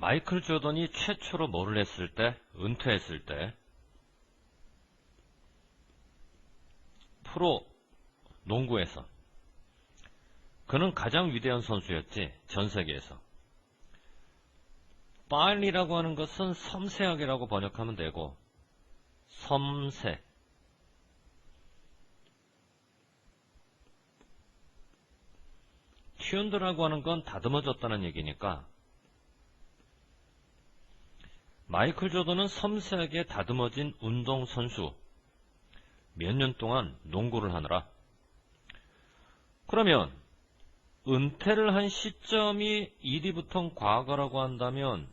마이클 조던이 최초로 뭐를 했을 때, 은퇴했을 때, 프로 농구에서 그는 가장 위대한 선수였지, 전 세계에서. 빨리라고 하는 것은 섬세하게라고 번역하면 되고, 섬세. 튜언드라고 하는 건 다듬어졌다는 얘기니까, 마이클 조던은 섬세하게 다듬어진 운동선수. 몇 년 동안 농구를 하느라. 그러면, 은퇴를 한 시점이 이리부터 과거라고 한다면,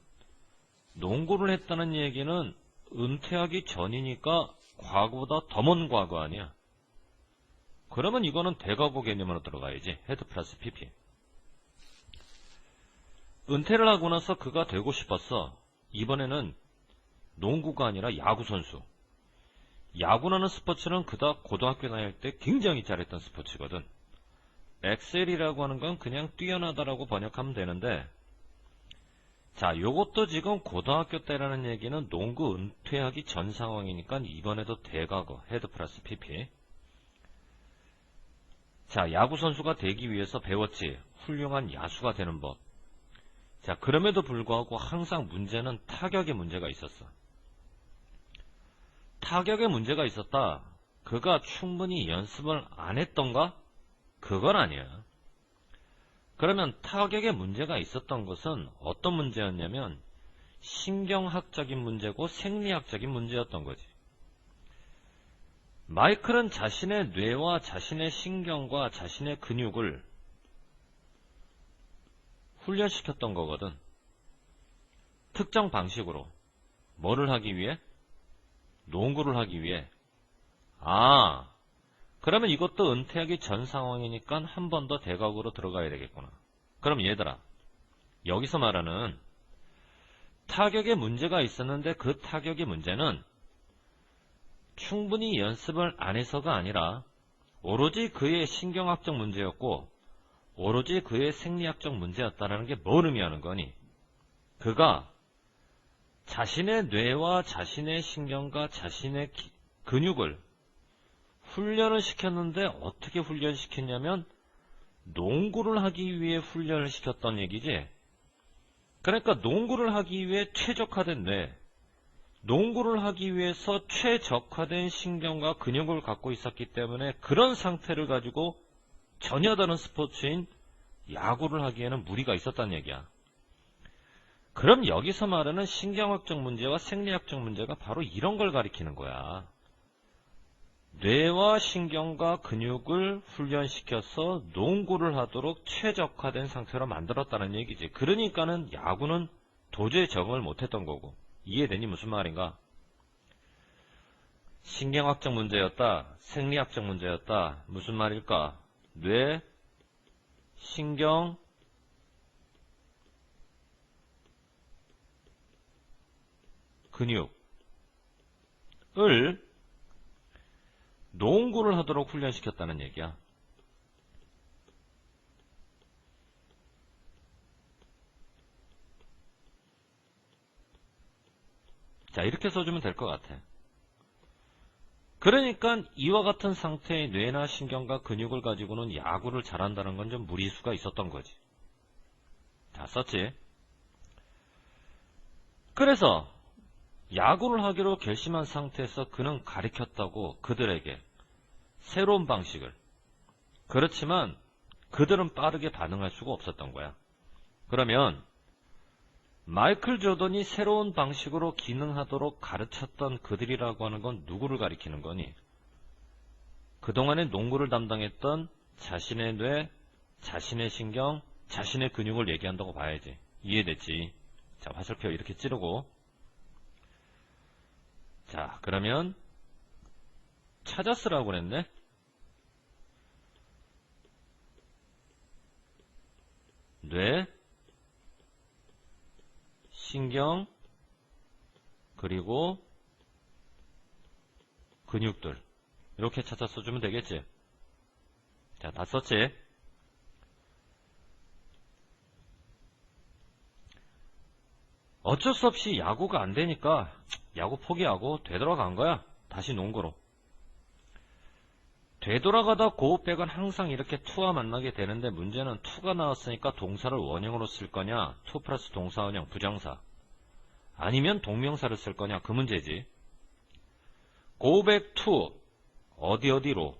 농구를 했다는 얘기는 은퇴하기 전이니까 과거보다 더 먼 과거 아니야. 그러면 이거는 대과거 개념으로 들어가야지. 헤드 플러스 PP. 은퇴를 하고 나서 그가 되고 싶었어. 이번에는 농구가 아니라 야구 선수. 야구라는 스포츠는 그다 고등학교 다닐 때 굉장히 잘했던 스포츠거든. 엑셀이라고 하는 건 그냥 뛰어나다라고 번역하면 되는데 자, 요것도 지금 고등학교 때라는 얘기는 농구 은퇴하기 전 상황이니까 이번에도 대과거, 헤드 플러스 PP. 자, 야구 선수가 되기 위해서 배웠지. 훌륭한 야수가 되는 법. 자, 그럼에도 불구하고 항상 문제는 타격에 문제가 있었어. 타격에 문제가 있었다. 그가 충분히 연습을 안 했던가? 그건 아니야. 그러면 타격에 문제가 있었던 것은 어떤 문제였냐면 신경학적인 문제고 생리학적인 문제였던 거지. 마이클은 자신의 뇌와 자신의 신경과 자신의 근육을 훈련시켰던 거거든. 특정 방식으로. 뭐를 하기 위해? 농구를 하기 위해. 아, 그러면 이것도 은퇴하기 전 상황이니까 한 번 더 대각으로 들어가야 되겠구나. 그럼 얘들아, 여기서 말하는 타격에 문제가 있었는데 그 타격의 문제는 충분히 연습을 안 해서가 아니라 오로지 그의 신경학적 문제였고 오로지 그의 생리학적 문제였다는 게 뭘 의미하는 거니? 그가 자신의 뇌와 자신의 신경과 자신의 기, 근육을 훈련을 시켰는데 어떻게 훈련시켰냐면 농구를 하기 위해 훈련을 시켰던 얘기지. 그러니까 농구를 하기 위해 최적화된 뇌, 농구를 하기 위해서 최적화된 신경과 근육을 갖고 있었기 때문에 그런 상태를 가지고 전혀 다른 스포츠인 야구를 하기에는 무리가 있었다는 얘기야. 그럼 여기서 말하는 신경학적 문제와 생리학적 문제가 바로 이런 걸 가리키는 거야. 뇌와 신경과 근육을 훈련시켜서 농구를 하도록 최적화된 상태로 만들었다는 얘기지. 그러니까는 야구는 도저히 적응을 못했던 거고. 이해되니 무슨 말인가? 신경학적 문제였다. 생리학적 문제였다. 무슨 말일까? 뇌, 신경, 근육을 농구를 하도록 훈련시켰다는 얘기야. 자, 이렇게 써주면 될 것 같아. 그러니까 이와 같은 상태의 뇌나 신경과 근육을 가지고는 야구를 잘한다는 건 좀 무리수가 있었던 거지. 다 썼지? 그래서 야구를 하기로 결심한 상태에서 그는 가리켰다고 그들에게 새로운 방식을. 그렇지만 그들은 빠르게 반응할 수가 없었던 거야. 그러면 마이클 조던이 새로운 방식으로 기능하도록 가르쳤던 그들이라고 하는 건 누구를 가리키는 거니? 그동안에 농구를 담당했던 자신의 뇌, 자신의 신경, 자신의 근육을 얘기한다고 봐야지. 이해됐지? 자, 화살표 이렇게 찌르고. 자, 그러면 찾았으라고 그랬네? 뇌, 신경, 그리고 근육들. 이렇게 찾아 써주면 되겠지? 자, 다 썼지? 어쩔 수 없이 야구가 안 되니까 야구 포기하고 되돌아간 거야. 다시 농구로. 되돌아가다 고백은 항상 이렇게 투와 만나게 되는데 문제는 투가 나왔으니까 동사를 원형으로 쓸 거냐, 투 플러스 동사 원형 부정사. 아니면 동명사를 쓸 거냐, 그 문제지. 고백 투, 어디 어디로.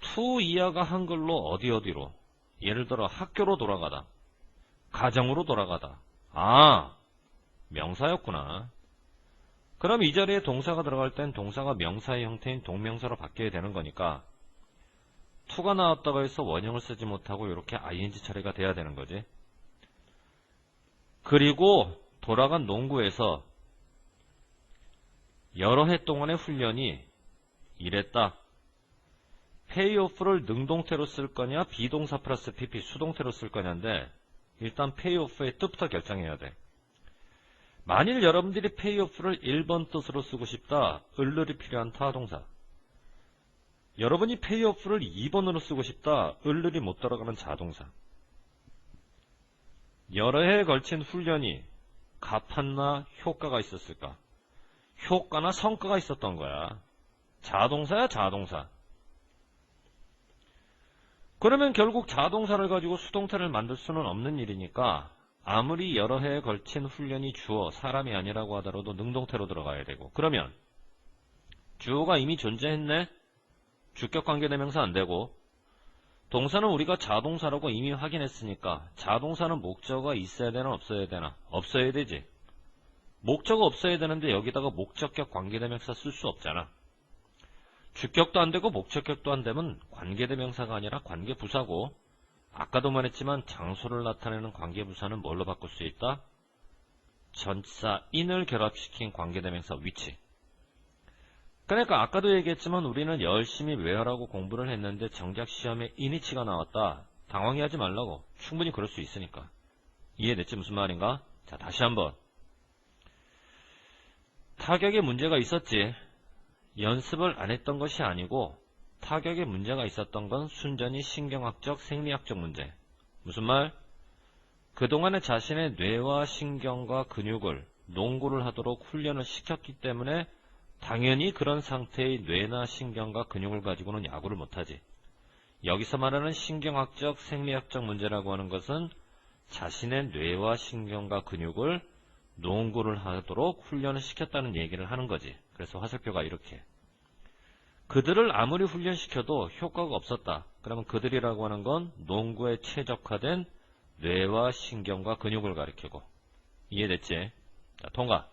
투 이하가 한글로 어디 어디로. 예를 들어 학교로 돌아가다. 가정으로 돌아가다. 아, 명사였구나. 그럼 이 자리에 동사가 들어갈 땐 동사가 명사의 형태인 동명사로 바뀌어야 되는 거니까 투가 나왔다고 해서 원형을 쓰지 못하고 이렇게 ing 처리가 돼야 되는 거지. 그리고 돌아간 농구에서 여러 해 동안의 훈련이 이랬다. 페이오프를 능동태로 쓸 거냐 비동사 플러스 pp 수동태로 쓸 거냐인데 일단 페이오프의 뜻부터 결정해야 돼. 만일 여러분들이 페이오프를 1번 뜻으로 쓰고 싶다. 을르이 필요한 타동사. 여러분이 페이오프를 2번으로 쓰고 싶다. 을르이 못 들어가는 자동사. 여러 해에 걸친 훈련이 갚았나 효과가 있었을까? 효과나 성과가 있었던 거야. 자동사야 자동사. 그러면 결국 자동사를 가지고 수동태를 만들 수는 없는 일이니까 아무리 여러 해에 걸친 훈련이 주어 사람이 아니라고 하더라도 능동태로 들어가야 되고 그러면 주어가 이미 존재했네? 주격관계대명사 안되고 동사는 우리가 자동사라고 이미 확인했으니까 자동사는 목적어가 있어야 되나 없어야 되나? 없어야 되지. 목적어 없어야 되는데 여기다가 목적격 관계대명사 쓸 수 없잖아. 주격도 안되고 목적격도 안되면 관계대명사가 아니라 관계부사고 아까도 말했지만 장소를 나타내는 관계부사는 뭘로 바꿀 수 있다? 전치사 in을 결합시킨 관계대명사 위치. 그러니까 아까도 얘기했지만 우리는 열심히 외워라고 공부를 했는데 정작 시험에 in이치가 나왔다. 당황해하지 말라고. 충분히 그럴 수 있으니까. 이해됐지 무슨 말인가? 자 다시 한번. 타격에 문제가 있었지. 연습을 안 했던 것이 아니고 타격에 문제가 있었던 건 순전히 신경학적, 생리학적 문제. 무슨 말? 그동안에 자신의 뇌와 신경과 근육을 농구를 하도록 훈련을 시켰기 때문에 당연히 그런 상태의 뇌나 신경과 근육을 가지고는 야구를 못하지. 여기서 말하는 신경학적, 생리학적 문제라고 하는 것은 자신의 뇌와 신경과 근육을 농구를 하도록 훈련을 시켰다는 얘기를 하는 거지. 그래서 화살표가 이렇게. 그들을 아무리 훈련시켜도 효과가 없었다. 그러면 그들이라고 하는 건 농구에 최적화된 뇌와 신경과 근육을 가리키고 이해됐지? 자, 통과.